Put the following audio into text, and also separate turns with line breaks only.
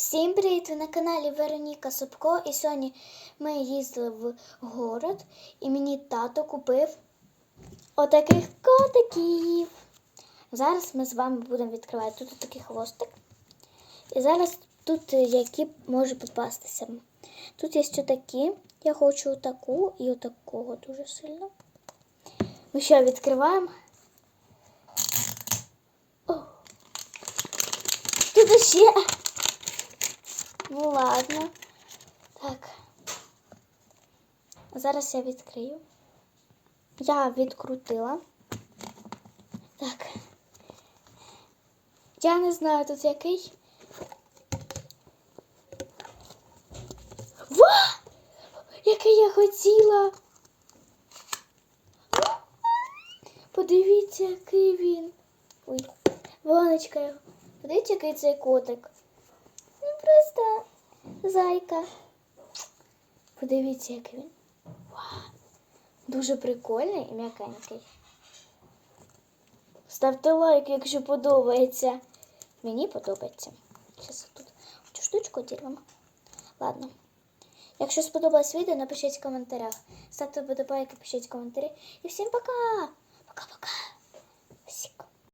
Всім привіт! Ви на каналі Вероніка Собко. І сьогодні ми їздили в город, і мені тато купив отаких котиків. Зараз ми з вами будемо відкривати. Тут такий хвостик. І зараз тут які можуть попастися. Тут є такі. Я хочу таку і отакого дуже сильно. Ми що відкриваємо? О! Тут ще. Ну ладно. Так. Зараз я відкрию. Я відкрутила. Так. Я не знаю тут який. Ва! Який я хотіла. Подивіться, який він. Ой, Воночка його. Подивіться, який цей котик. Просто зайка. Подивіться, який він. Вау. Дуже прикольний і м'якенький. Ставте лайк, якщо подобається. Мені подобається. Зараз тут цю штучку ділимо. Ладно. Якщо сподобалось відео, напишіть в коментарях. Ставте вподобайки, пишіть коментарі. І всім пока! Пока-пока!